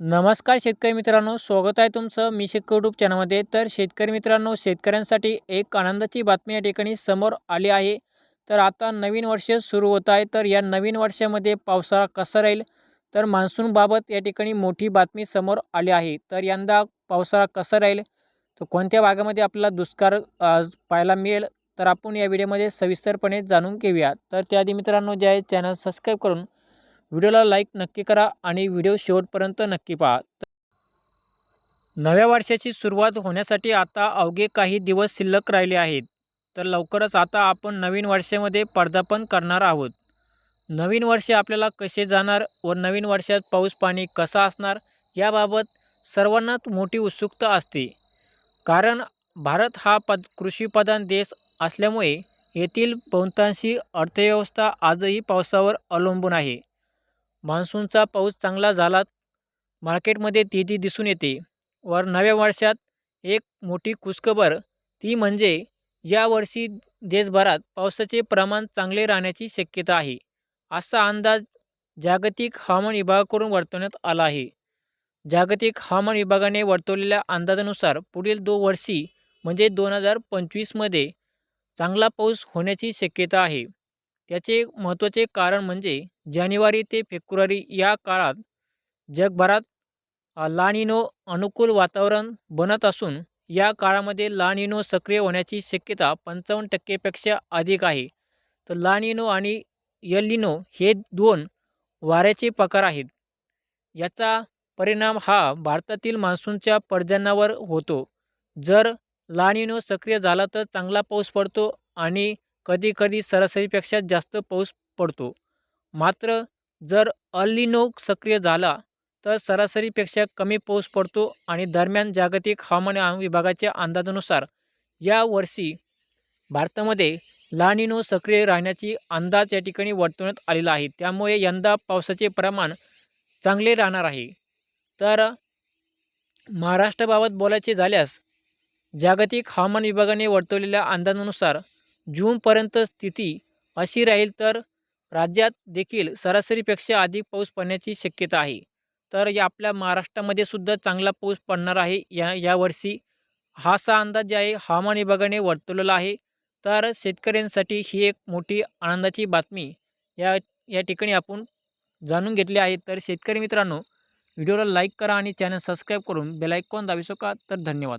नमस्कार शेतकरी मित्रांनो स्वागत आहे तुमचं मी शेतकरी यूट्यूब चॅनलमध्ये तर शेतकरी मित्रांनो शेतकऱ्यांसाठी एक आनंदाची बातमी या ठिकाणी समोर आली आहे. तर आता नवीन वर्ष सुरू होत आहे. तर या नवीन वर्षामध्ये पावसाळा कसा राहील? तर मान्सूनबाबत या ठिकाणी मोठी बातमी समोर आली आहे. तर यंदा पावसाळा कसा राहील? तर कोणत्या भागामध्ये आपल्याला दुष्काळ पाहायला मिळेल? तर आपण या व्हिडिओमध्ये सविस्तरपणे जाणून घेऊया. तर त्याआधी मित्रांनो जे आहे चॅनल सबस्क्राईब करून व्हिडिओला लाईक नक्की करा आणि व्हिडिओ शेवटपर्यंत नक्की पहा. नव्या वर्षाची सुरुवात होण्यासाठी आता अवघे काही दिवस शिल्लक राहिले आहेत. तर लवकरच आता आपण नवीन वर्षामध्ये पदार्पण करणार आहोत. नवीन वर्ष आपल्याला कसे जाणार व नवीन वर्षात पाऊस पाणी कसा असणार याबाबत सर्वांनाच मोठी उत्सुकता असते. कारण भारत हा पद कृषीप्रधान देश असल्यामुळे येथील बहुतांशी अर्थव्यवस्था आजही पावसावर अवलंबून आहे. मान्सूनचा पाऊस चांगला झाला मार्केटमध्ये तेजी दिसून येते. वर नव्या वर्षात एक मोठी खुशखबर ती म्हणजे यावर्षी देशभरात पावसाचे प्रमाण चांगले राहण्याची शक्यता आहे असा अंदाज जागतिक हवामान विभागाकडून वर्तवण्यात आला आहे. जागतिक हवामान विभागाने वर्तवलेल्या अंदाजानुसार पुढील दोन वर्षी म्हणजे दोन हजार पंचवीसमध्ये चांगला पाऊस होण्याची शक्यता आहे. त्याचे महत्त्वाचे कारण म्हणजे जानेवारी ते फेब्रुवारी या काळात जगभरात लानिनो अनुकूल वातावरण बनत असून या काळामध्ये लानिनो सक्रिय होण्याची शक्यता पंचावन्न टक्केपेक्षा अधिक आहे. तर लानिनो आणि यलिनो हे दोन वाऱ्याचे प्रकार आहेत. याचा परिणाम हा भारतातील मान्सूनच्या पर्जन्यावर होतो. जर लानिनो सक्रिय झाला तर चांगला पाऊस पडतो आणि कधीकधी सरासरीपेक्षा जास्त पाऊस पडतो. मात्र जर अलिनो सक्रिय झाला तर सरासरीपेक्षा कमी पाऊस पडतो आणि दरम्यान जागतिक हवामान विभागाच्या अंदाजानुसार या वर्षी भारतामध्ये लानिनो सक्रिय राहण्याची अंदाज या ठिकाणी वर्तवण्यात आलेला आहे. त्यामुळे यंदा पावसाचे प्रमाण चांगले राहणार आहे. तर महाराष्ट्राबाबत बोलायचे झाल्यास जागतिक हवामान विभागाने वर्तवलेल्या अंदाजानुसार जूनपर्यंत स्थिती अशी राहील तर राज्यात देखील सरासरीपेक्षा अधिक पाऊस पडण्याची शक्यता आहे. तर या आपल्या महाराष्ट्रामध्ये सुद्धा चांगला पाऊस पडणार आहे या यावर्षी हा असा अंदाज जे आहे हवामान विभागाने वर्तवलेला आहे. तर शेतकऱ्यांसाठी ही एक मोठी आनंदाची बातमी या या ठिकाणी आपण जाणून घेतली आहे. तर शेतकरी मित्रांनो व्हिडिओला लाईक करा आणि चॅनल सबस्क्राईब करून बेलायकॉन दाबी शका तर धन्यवाद.